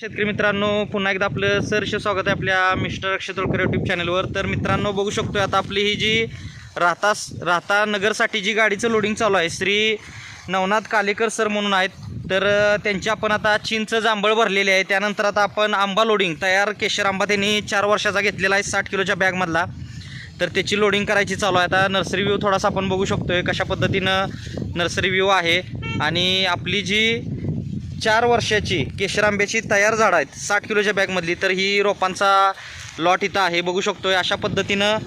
शेतकरी मित्रांनो पुन्हा एकदा आपलं सरश स्वागत आहे आपल्या मिस्टर अक्षय तोळकर यूट्यूब चॅनलवर तर मित्रांनो बघू शकतो आता आपली ही जी राहता राहता नगरसाठी जी गाडीचं लोडिंग चालू आहे श्री नवनाथ कालेकर सर म्हणून आहेत. तर त्यांची आपण आता चिंच जांभळ भरलेली आहे. त्यानंतर आता आपण आंबा लोडिंग तयार केशर आंबा त्यांनी चार वर्षाचा घेतलेला आहे साठ किलोच्या बॅगमधला. तर त्याची लोडिंग करायची चालू आहे. आता नर्सरी व्ह्यू थोडासा आपण बघू शकतोय कशा पद्धतीनं नर्सरी व्ह्यू आहे. आणि आपली जी चार वर्षाची केशर आंब्याची तयार झाडं आहेत. साठ किलोच्या बॅगमधली तर ही रोपांचा लॉट इथं आहे. बघू शकतोय अशा पद्धतीनं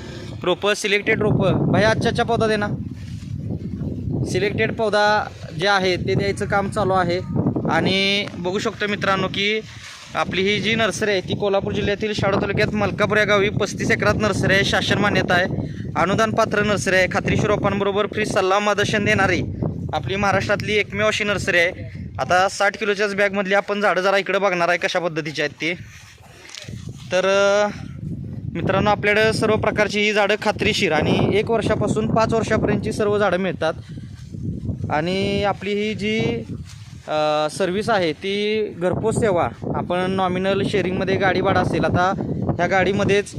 रोपं सिलेक्टेड रोपं. भया आजच्या पौधा दे ना. सिलेक्टेड पौधा जे आहे ते द्यायचं काम चालू आहे. आणि बघू शकतो मित्रांनो की आपली ही जी नर्सरी आहे ती कोल्हापूर जिल्ह्यातील शाळा तालुक्यात मलकापूर या गावी पस्तीस एकरात नर्सरी आहे. शासन मान्यता आहे. अनुदान पात्र नर्सरी आहे. खात्रीशीर रोपांबरोबर फ्री सल्ला मदर्शन देणारी आपली महाराष्ट्रातली एकमेव अशी नर्सरी आहे. आता साठ किलोच्याच बॅगमधली आपण झाडं जरा इकडं बघणार आहे कशा पद्धतीची आहेत ती. तर मित्रांनो आपल्याकडं सर्व प्रकारची ही झाडं खात्रीशीर आणि एक वर्षापासून पाच वर्षापर्यंतची सर्व झाडं मिळतात. आणि आपली ही जी सर्विस आहे ती घरपोच सेवा. आपण नॉमिनल शेअरिंगमध्ये गाडी भाडा असेल आता ह्या गाडीमध्येच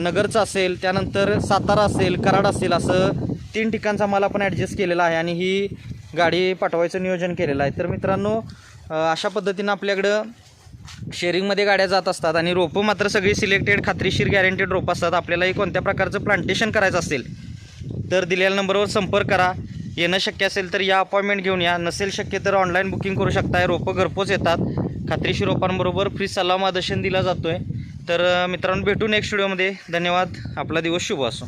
नगरचं असेल त्यानंतर सातारा असेल कराड असेल असं तीन ठिकाणचा माल आपण ॲडजस्ट केलेला आहे. आणि ही गाडी पाठवायचं नियोजन केलेलं आहे. तर मित्रांनो अशा पद्धतीनं आपल्याकडं शेअरिंगमध्ये गाड्या जात असतात आणि रोपं मात्र सगळी सिलेक्टेड खात्रीशीर गॅरंटेड रोपं असतात. आपल्यालाही कोणत्या प्रकारचं प्लांटेशन करायचं असेल तर दिलेल्या नंबरवर संपर्क करा. येणं शक्य असेल तर या अपॉइंटमेंट घेऊन या. नसेल शक्य तर ऑनलाईन बुकिंग करू शकताय. रोपं घरपोच येतात. खात्रीशीर रोपांबरोबर फ्री सल्ला मार्गदर्शन दिला जातो आहे तर मित्रांनो भेटू नेक्स्ट व्हिडिओमध्ये धन्यवाद. आपला दिवस शुभ असो.